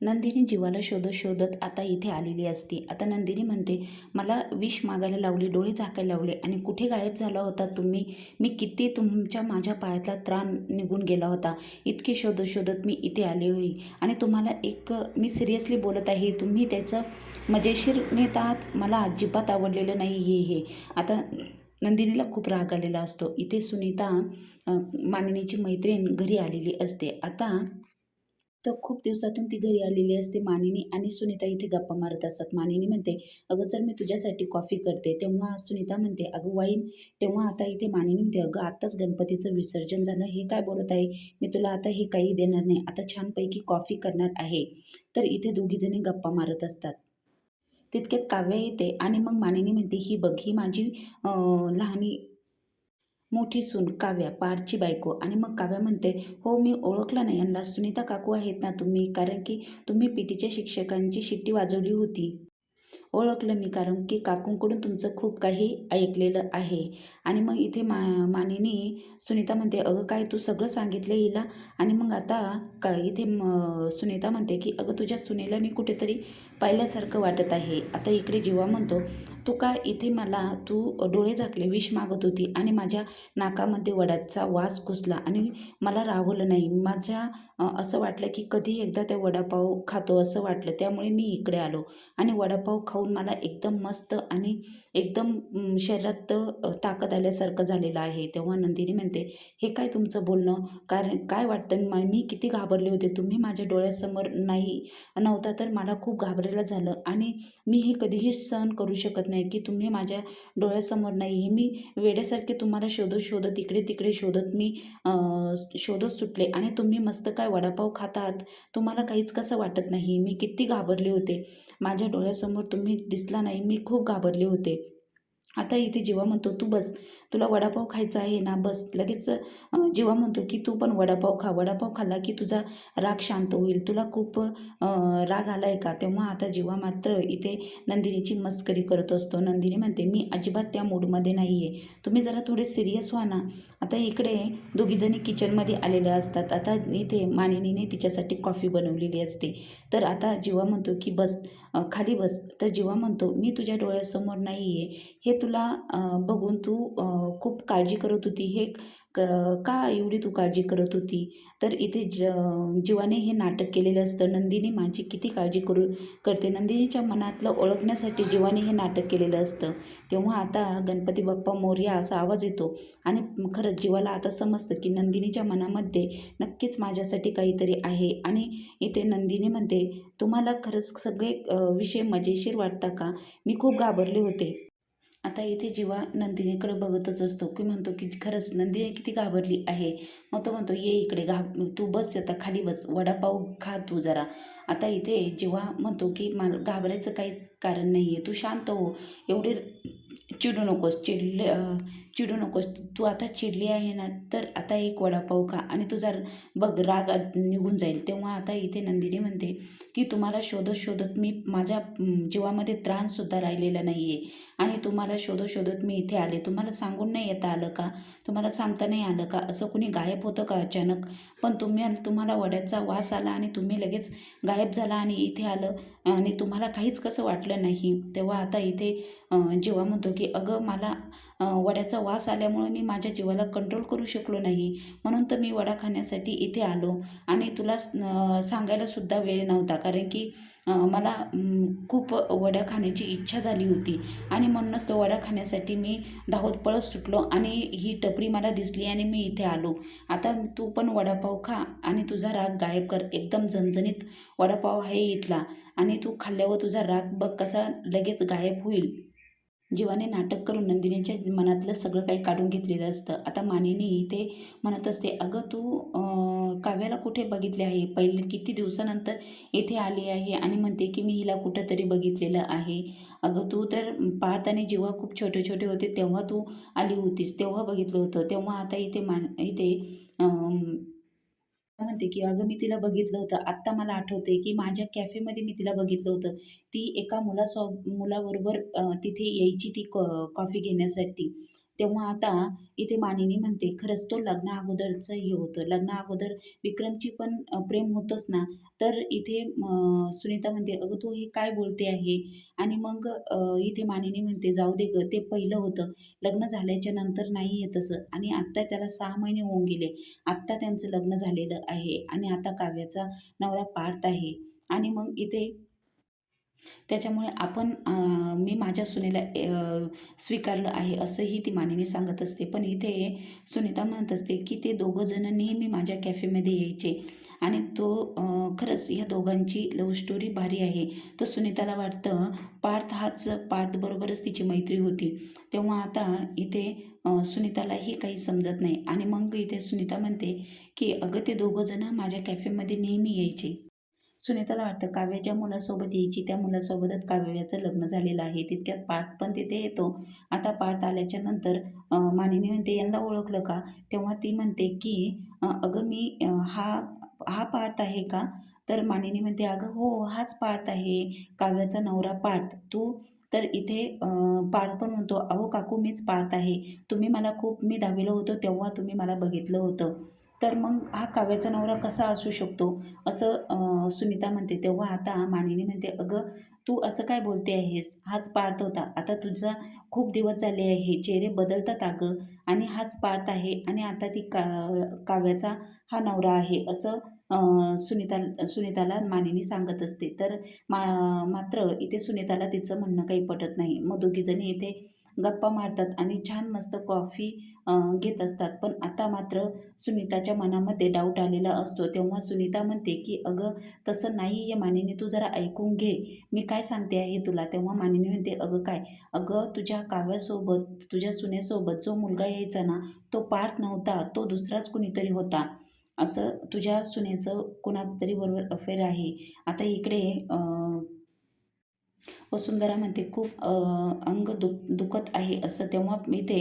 नंदिनी जीवाला शोधत शोधत आता इथे आलेली असते. आता नंदिनी म्हणते मला विष मागायला लावली डोळे झाकायला लावले आणि कुठे गायब झाला होता तुम्ही? मी किती तुमच्या माझ्या पायातला त्राण निघून गेला होता. इतके शोधत शोधत मी इथे आले होई. आणि तुम्हाला एक मी सिरियसली बोलत आहे तुम्ही त्याचं मजेशीर नेत आहात? मला अजिबात आवडलेलं नाही हे हे. आता नंदिनीला खूप राग आलेला असतो. इथे सुनीता मानिनीची मैत्रीण घरी आलेली असते. आता तर खूप दिवसातून ती घरी आलेली असते मानिनी आणि सुनीता इथे गप्पा मारत असतात. मानिनी म्हणते अगं जर मी तुझ्यासाठी कॉफी करते. तेव्हा सुनीता म्हणते अगं वाईन तेव्हा आता इथे मानिनी म्हणते अगं आत्ताच गणपतीचं विसर्जन झालं हे काय बोलत आहे? मी तुला आता हे काही देणार नाही आता छानपैकी कॉफी करणार आहे. तर इथे दोघीजणी गप्पा मारत असतात. तितक्यात काव्य येते आणि मग मानिनी म्हणते ही बघ ही माझी लहानी मोठी सून काव्या पारची बायको. आणि मग काव्या म्हणते हो मी ओळखलं नाही. यांना सुनीता काकू आहेत ना तुम्ही? कारण की तुम्ही पी टीच्या शिक्षकांची शिट्टी वाजवली होती. ओळखलं मी कारण की काकूंकडून तुमचं खूप काही ऐकलेलं आहे. आणि मग इथे मा मानिनी सुनीता म्हणते अगं काय तू सगळं सांगितलं हिला? आणि मग आता का इथे म सुनीता म्हणते की अगं तुझ्या सुनेला मी कुठेतरी पाहिल्यासारखं वाटत आहे. आता इकडे जीवा म्हणतो तू का इथे मला तू डोळे झाकले विष मागत होती आणि माझ्या नाकामध्ये वडाचा वास घुसला आणि मला राहवलं नाही. माझ्या असं वाटलं की कधी एकदा त्या वडापाव खातो असं वाटलं. त्यामुळे मी इकडे आलो आणि वडापाव खाऊन मला एकदम मस्त आणि एकदम शरीरात ताकद आल्यासारखं झालेलं आहे. तेव्हा नंदिनी म्हणते हे काय तुमचं बोलणं? कारण काय वाटतं? मी किती घाबरले होते. तुम्ही माझ्या डोळ्यासमोर नाही नव्हता तर मला खूप घाबरायला झालं. आणि मी हे कधीही सहन करू शकत नाही की तुम्ही माझ्या डोळ्यासमोर नाही. हे मी वेड्यासारखे तुम्हाला शोधत शोधत इकडे तिकडे शोधत मी शोधत सुटले. आणि तुम्ही मस्त काय वडापाव खातात तुम्हाला काहीच कसं वाटत नाही. मी किती घाबरले होते. माझ्या डोळ्यासमोर तुम्ही दिसला नाही. मी खूप घाबरले होते. आता इथे जेव्हा म्हणतो तू बस. तुला वडापाव खायचा आहे ना बस. लगेच जेव्हा म्हणतो की तू पण वडापाव खा. वडापाव खाल्ला की तुझा राग शांत होईल. तुला खूप राग आला आहे का? तेव्हा आता जेव्हा मात्र इथे नंदिनीची मस्करी करत असतो नंदिनी म्हणते मी अजिबात त्या मूडमध्ये नाही आहे तुम्ही जरा थोडे सिरियस व्हा ना. आता इकडे दोघीजणी किचनमध्ये आलेल्या असतात. आता इथे मानिनीने तिच्यासाठी कॉफी बनवलेली असते. तर आता जेव्हा म्हणतो की बस खाली बस. तर जेव्हा म्हणतो मी तुझ्या डोळ्यासमोर नाही आहे हे तुला बघून तू खूप काळजी करत होती. हे क का एवढी तू काळजी करत होती? तर इथे ज जीवाने हे नाटक केलेलं असतं. नंदिनी माझी किती काळजी करू करते. नंदिनीच्या मनातलं ओळखण्यासाठी जीवाने हे नाटक केलेलं असतं. तेव्हा आता गणपती बाप्पा मोर्या असा आवाज येतो. आणि खरंच जीवाला आता समजतं की नंदिनीच्या मनामध्ये नक्कीच माझ्यासाठी काहीतरी आहे. आणि इथे नंदिनी म्हणते तुम्हाला खरंच सगळे विषय मजेशीर वाटता का? मी खूप घाबरले होते. आता इथे जीवा नंदिनीकडे बघतच असतो. की म्हणतो की खरंच नंदिनी किती घाबरली आहे. मग तो म्हणतो ये इकडे घा तू बस आता खाली बस. वडापाव खा तू जरा. आता इथे जीवा म्हणतो की मला घाबरायचं काहीच कारण नाही आहे तू शांत हो. एवढे चिडू नकोस चिडले चिडू नकोस. तू आता चिडली आहे ना तर आता एक वडापाव खा आणि तुझा बघ राग निघून जाईल तेव्हा आता इथे नंदिनी म्हणते की तुम्हाला शोधत शोधत मी माझ्या जीवामध्ये त्राणसुद्धा राहिलेला नाही आहे आणि तुम्हाला शोधत शोधत मी इथे आले. तुम्हाला सांगून नाही येता आलं का? तुम्हाला सांगता नाही आलं का? असं कुणी गायब होतं का अचानक? पण तुम्ही तुम्हाला वड्याचा वास आला आणि तुम्ही लगेच गायब झाला आणि इथे आलं आणि तुम्हाला काहीच कसं वाटलं नाही. तेव्हा आता इथे जेव्हा जीवा म्हणतो की अगं मला वड्याचा वास आल्यामुळे मी माझ्या जीवाला कंट्रोल करू शकलो नाही. म्हणून तर मी वडा खाण्यासाठी इथे आलो आणि तुला सांगायलासुद्धा वेळ नव्हता. कारण की मला खूप वड्या खाण्याची इच्छा झाली होती आणि म्हणूनच तो वडा खाण्यासाठी मी धावत पळत सुटलो आणि ही टपरी मला दिसली आणि मी इथे आलो. आता तू पण वडापाव खा आणि तुझा राग गायब कर. एकदम झणझणीत वडापाव आहे इथला आणि तू खाल्ल्यावर तुझा राग बघ कसा लगेच गायब होईल. जीवाने नाटक करून नंदिनीच्या मनातलं सगळं काही काढून घेतलेलं असतं. आता मानिनी इथे म्हणत असते अगं तू काव्याला कुठे बघितले आहे? पहिले किती दिवसानंतर इथे आली आहे आणि म्हणते की मी हिला कुठंतरी बघितलेलं आहे. अगं तू तर पाहताना जेव्हा खूप छोटे छोटे होते तेव्हा तू आली होतीस तेव्हा बघितलं होतं. तेव्हा आता इथे मान इथे म्हणते की अगं मी तिला बघितलं होतं. आत्ता मला आठवते की माझ्या कॅफेमध्ये मी तिला बघितलं होतं. ती एका मुलासो मुलाबरोबर तिथे यायची ती कॉ कॉफी घेण्यासाठी. तेव्हा आता इथे मानिनी म्हणते खरंच तो लग्ना अगोदरचं हे होतं. लग्ना अगोदर विक्रमची पण प्रेम होतंच ना. तर इथे सुनीता म्हणते अगं तू हे काय बोलते आहे? आणि मग इथे मानिनी म्हणते जाऊ दे गं ते पहिलं होतं. लग्न झाल्याच्यानंतर नाही आहे तसं आणि आत्ता त्याला सहा महिने होऊन गेले. आत्ता त्यांचं लग्न झालेलं आहे. आणि आता काव्याचा नवरा पार्थ आहे. आणि मग इथे त्याच्यामुळे आपण मी माझ्या सुनेला स्वीकारलं आहे असंही ती मानेने सांगत असते. पण इथे सुनीता म्हणत असते की ते दोघंजणं नेहमी माझ्या कॅफेमध्ये यायचे. आणि तो खरंच ह्या दोघांची लव्ह स्टोरी भारी आहे. तर सुनीताला वाटतं पार्थ हाच पार्थबरोबरच तिची मैत्री होती. तेव्हा आता इथे सुनीतालाही काही समजत नाही. आणि मग इथे सुनीता म्हणते की अगं ते दोघंजणं माझ्या कॅफेमध्ये नेहमी यायचे. सुनीताला वाटतं काव्याच्या मुलासोबत यायची त्या मुलासोबतच काव्याचं लग्न झालेलं आहे. तितक्यात पार्थ पण तिथे येतो. आता पार्थ आल्याच्यानंतर मानिनी म्हणते यांना ओळखलं का? तेव्हा ती म्हणते की अगं मी हा हा पार्थ आहे का? तर मानिनी म्हणते अगं हो हाच पार्थ आहे. काव्याचा नवरा पार्थ. तू तर इथे पार्थ पण म्हणतो अहो काकू मीच पार्थ आहे. तुम्ही मला खूप मी दहावीला होतो तेव्हा तुम्ही मला बघितलं होतं. तर मग हा काव्याचा नवरा कसा असू शकतो? असं सुनीता म्हणते. तेव्हा आता मानिनी म्हणते अगं तू असं काय बोलते आहेस? हाच पाळत होता. आता तुझा खूप दिवस झाले आहे. चेहरे बदलतात अगं. आणि हाच पाळत आहे. आणि आता ती का काव्याचा हा नवरा आहे. असं सुनीता सुनीताला मानिनी सांगत असते. तर मा मात्र इथे सुनीताला तिचं म्हणणं काही पटत नाही. मग दोघीजणी इथे गप्पा मारतात आणि छान मस्त कॉफी घेत असतात. पण आता मात्र सुनीताच्या मनामध्ये डाऊट आलेला असतो. तेव्हा सुनीता म्हणते की अगं तसं नाही आहे मानिनी तू जरा ऐकून घे. मी काय सांगते आहे तुला? तेव्हा मानिनी म्हणते अगं काय? अगं तुझ्या काव्यासोबत तुझ्या सुनेसोबत जो मुलगा यायचा ना तो पार्थ नव्हता. तो दुसराच कुणीतरी होता. असं तुझ्या सुनेचं कुणातरी बरोबर अफेअर आहे. आता इकडे वसुंधरा म्हणते खूप अंग दुख दुखत आहे असं तेव्हा मी ते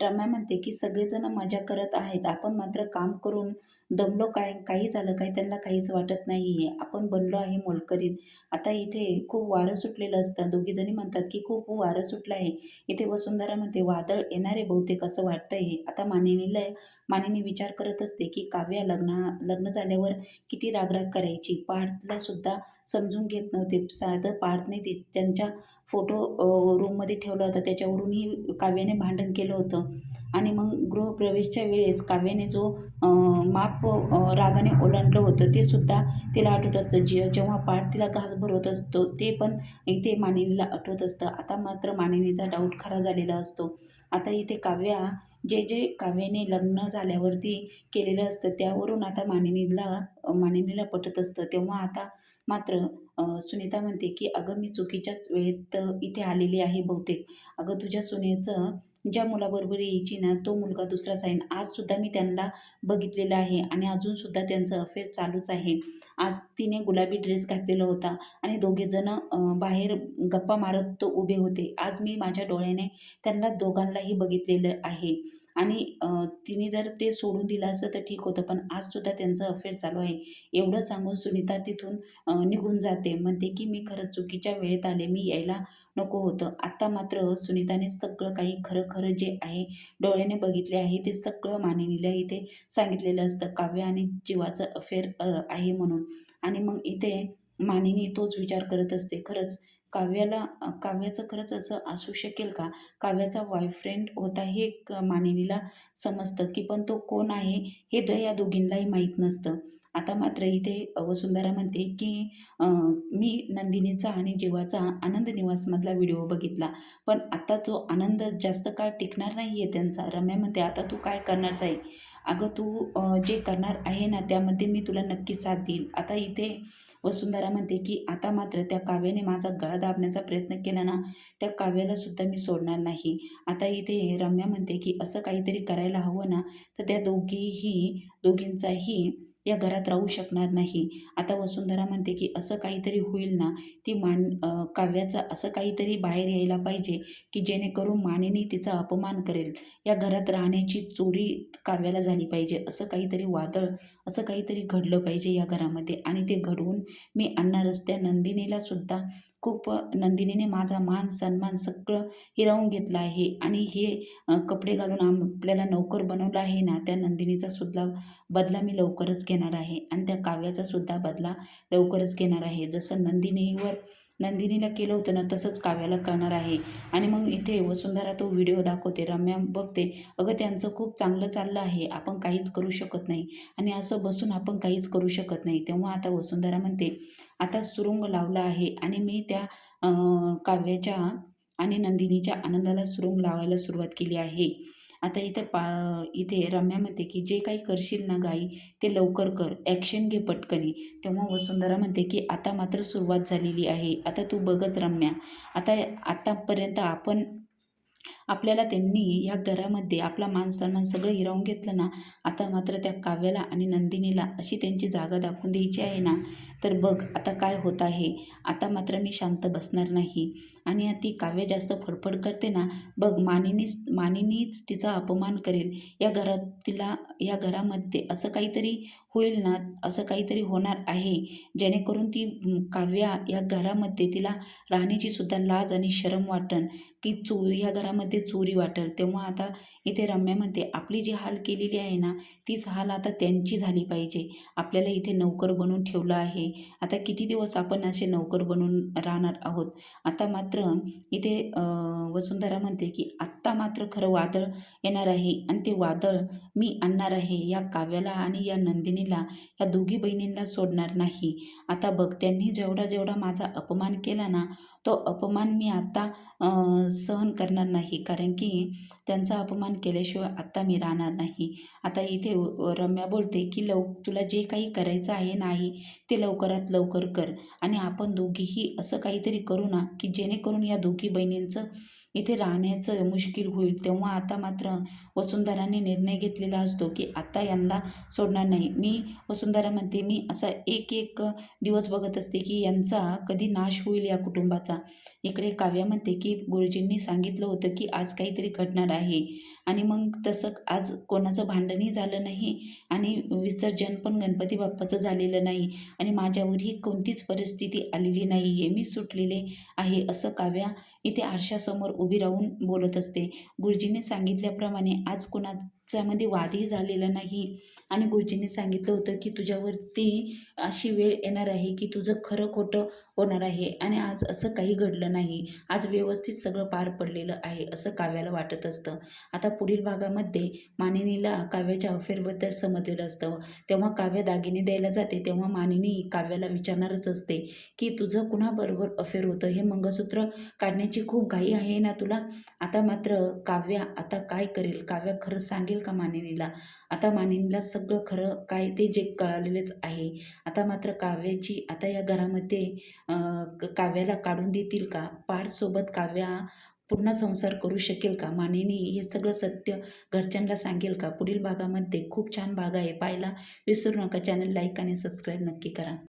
रम्या म्हणते की सगळेजण मजा करत आहेत. आपण मात्र काम करून दमलो काय? काही झालं काय? त्यांना काहीच वाटत नाही आहे आपण बनलो आहे मोलकरीण आता इथे खूप वारं सुटलेलं असतं. दोघीजणी म्हणतात की खूप वारं सुटलं आहे. इथे वसुंधरा म्हणते वादळ येणारे बहुतेक असं वाटतंय. आता मानिनीला मानिनी विचार करत असते की काव्या लग्ना लग्न झाल्यावर किती रागराग करायची? पार्थला सुद्धा समजून घेत नव्हते. साधं पार्थने त्यांच्या फोटो रूममध्ये ठेवला होता. त्याच्यावरूनही काव्याने भांडण केलं होतं. आणि मग गृहप्रवेशच्या वेळेस काव्याने जो माप रागाने ओलांडलं होतं ते सुद्धा तिला आठवत असतं. जे जेव्हा पाठ तिला घास भरवत असतो ते पण इथे मानिनीला आठवत असतं. आता मात्र मानिनीचा डाऊट खरा झालेला असतो. आता इथे काव्या जे जे काव्याने लग्न झाल्यावरती केलेलं असतं त्यावरून आता मानिनीला मानिनीला पटत असतं. तेव्हा आता मात्र सुनीता म्हणते की अगं मी चुकीच्याच वेळेत इथे आलेली आहे बहुतेक. अगं तुझ्या सुनेचं ज्या मुलाबरोबर यायची ना तो मुलगा दुसराच आहे आज सुद्धा मी त्यांना बघितलेला आहे आणि अजूनसुद्धा त्यांचं अफेअर चालूच आहे. आज तिने गुलाबी ड्रेस घातलेला होता आणि दोघेजणं बाहेर गप्पा मारत तो उभे होते. आज मी माझ्या डोळ्याने त्यांना दोघांनाही बघितलेलं आहे. आणि तिने जर ते सोडून दिलं असतं तर ठीक होतं. पण आजसुद्धा त्यांचं अफेअर चालू आहे. एवढं सांगून सुनीता तिथून निघून जाते. म्हणते की मी खरंच चुकीच्या वेळेत आले. मी यायला नको होतं. आत्ता मात्र सुनीताने सगळं काही खरं खरं जे आहे डोळ्याने बघितले आहे ते सगळं मानिनीला इथे सांगितलेलं असतं. काव्य आणि जीवाचं अफेअर आहे म्हणून. आणि मग इथे मानिनी तोच विचार करत असते. खरंच काव्याला काव्याचं खरंच असं असू शकेल का? काव्याचा बॉयफ्रेंड होता हे एक मानिनीला समजतं की पण तो कोण आहे हे तर या दोघींनाही माहीत नसतं. आता मात्र इथे वसुंधरा म्हणते की मी नंदिनीचा आणि जीवाचा आनंद निवासमधला व्हिडिओ बघितला. पण आता तो आनंद जास्त काळ टिकणार नाही आहे त्यांचा. रम्या म्हणते आता तू काय करणारच आहे? अगं तू जे करणार आहे ना त्यामध्ये मी तुला नक्की साथ देईल. आता इथे वसुंधरा म्हणते की आता मात्र त्या काव्याने माझा गळा दाबण्याचा प्रयत्न केला ना त्या काव्याला सुद्धा मी सोडणार नाही. आता इथे रम्या म्हणते की असं काहीतरी करायला हवं ना तर त्या दोघीही दोघींचाही या घरात राहू शकणार नाही. आता वसुंधरा म्हणते की असं काहीतरी होईल ना ती मान काव्याचा असं काहीतरी बाहेर यायला पाहिजे की जेणेकरून मानेने तिचा अपमान करेल. या घरात राहण्याची चोरी काव्याला झाली पाहिजे. असं काहीतरी वादळ असं काहीतरी घडलं पाहिजे या घरामध्ये. आणि ते घडवून मी आणणारच त्या नंदिनीला सुद्धा खूप नंदिनीने माझा मान सन्मान सगळं हिरावून घेतलं आहे. आणि हे कपडे घालून आम आपल्याला नोकर बनवलं आहे ना त्या नंदिनीचा सुद्धा बदला मी लवकरच घेणार आहे. आणि त्या काव्याचा सुद्धा बदला लवकरच घेणार आहे. जसं नंदिनीवर नंदिनीला केलं होतं ना तसंच काव्याला करणार आहे. आणि मग इथे वसुंधरा तो व्हिडिओ दाखवते रम्या बघते अगं त्यांचं खूप चांगलं चाललं आहे. आपण काहीच करू शकत नाही. आणि असं बसून आपण काहीच करू शकत नाही. तेव्हा आता वसुंधरा म्हणते आता सुरुंग लावला आहे. आणि मी त्या काव्याच्या आणि नंदिनीच्या आनंदाला सुरुंग लावायला सुरुवात केली आहे. आता इथं पा इथे रम्या म्हणते की जे काही करशील ना गाई ते लवकर कर. ॲक्शन घे पटकनी. तेव्हा वसुंधरा म्हणते की आता मात्र सुरुवात झालेली आहे. आता तू बघच रम्या. आता आतापर्यंत आपण आपल्याला त्यांनी ह्या घरामध्ये आपला मान सन्मान सगळं हिरावून घेतलं ना आता मात्र त्या काव्याला आणि नंदिनीला अशी त्यांची जागा दाखवून द्यायची आहे ना तर बघ आता काय होत आहे. आता मात्र मी शांत बसणार नाही. आणि ती काव्य जास्त फडफड करते ना बघ मानिनीच मानिनीच तिचा अपमान करेल. या घरात तिला या घरामध्ये असं काहीतरी होईल ना असं काहीतरी होणार आहे. जेणेकरून ती काव्या या घरामध्ये तिला राहण्याची सुद्धा लाज आणि शरम वाटण की चो या घरामध्ये चोरी वाटेल. तेव्हा आता इथे रम्या म्हणते आपली जी हाल केलेली आहे ना तीच हाल आता त्यांची झाली पाहिजे. आपल्याला इथे नोकर बनवून ठेवलं आहे. आता किती दिवस आपण असे नोकर बनून राहणार आहोत? आता मात्र इथे वसुंधरा म्हणते की आत्ता मात्र खरं वादळ येणार आहे आणि ते वादळ मी आणणार आहे या काव्याला आणि या नंदिनीला या दोघी बहिणींना सोडणार नाही. आता बघ त्यांनी जेवढा जेवढा माझा अपमान केला ना तो अपमान मी आत्ता सहन करणार नाही. कारण की त्यांचा अपमान केल्याशिवाय आत्ता मी राहणार नाही. आता इथे रम्या बोलते की लव तुला जे काही करायचं आहे नाही ते लवकरात लवकर कर. आणि आपण दोघीही असं काहीतरी करू ना की जेणेकरून या दोघी बहिणींचं इथे राहण्याचं मुश्किल होईल. तेव्हा आता मात्र वसुंधराने निर्णय घेतलेला असतो की आत्ता यांना सोडणार नाही. मी वसुंधरा म्हणते मी असा एक एक दिवस बघत असते की यांचा कधी नाश होईल या कुटुंबाचा. इकडे काव्या म्हणते की गुरुजींनी सांगितलं होतं की आज काहीतरी घडणार आहे. आणि मग तसं आज कोणाचं भांडणही झालं नाही आणि विसर्जन पण गणपती बाप्पाचं झालेलं नाही आणि माझ्यावरही कोणतीच परिस्थिती आलेली नाही आहे मी सुटलेले आहे असं काव्या इथे आरशासमोर उभी राहून बोलत असते. गुरुजींनी सांगितल्याप्रमाणे आज च्यामध्ये वादही झालेला नाही. आणि गुरुजींनी सांगितलं होतं की तुझ्यावरती अशी वेळ येणार आहे की तुझं खरं खोटं होणार आहे. आणि आज असं काही घडलं नाही. आज व्यवस्थित सगळं पार पडलेलं आहे असं काव्याला वाटत असतं. आता पुढील भागामध्ये मानिनीला काव्याच्या अफेअरबद्दल समजलेलं असतं. तेव्हा काव्य दागिने द्यायला जाते. तेव्हा मानिनी काव्याला विचारणारच असते की तुझं कुणाबरोबर अफेअर होतं? हे मंगळसूत्र काढण्याची खूप घाई आहे ना तुला? आता मात्र काव्या आता काय करेल? काव्या खरं सांगेल का मानिनीला? आता मानिनीला सगळं खरं काय ते जे कळालेलंच आहे. आता मात्र काव्याची आता या घरामध्ये काव्याला काढून देतील का? पारसोबत काव्या पुन्हा संसार करू शकेल का? मानिनी हे सगळं सत्य घरच्यांना सांगेल का? पुढील भागामध्ये खूप छान भाग आहे. पाहायला विसरू नका. चॅनल लाईक आणि सबस्क्राईब नक्की करा.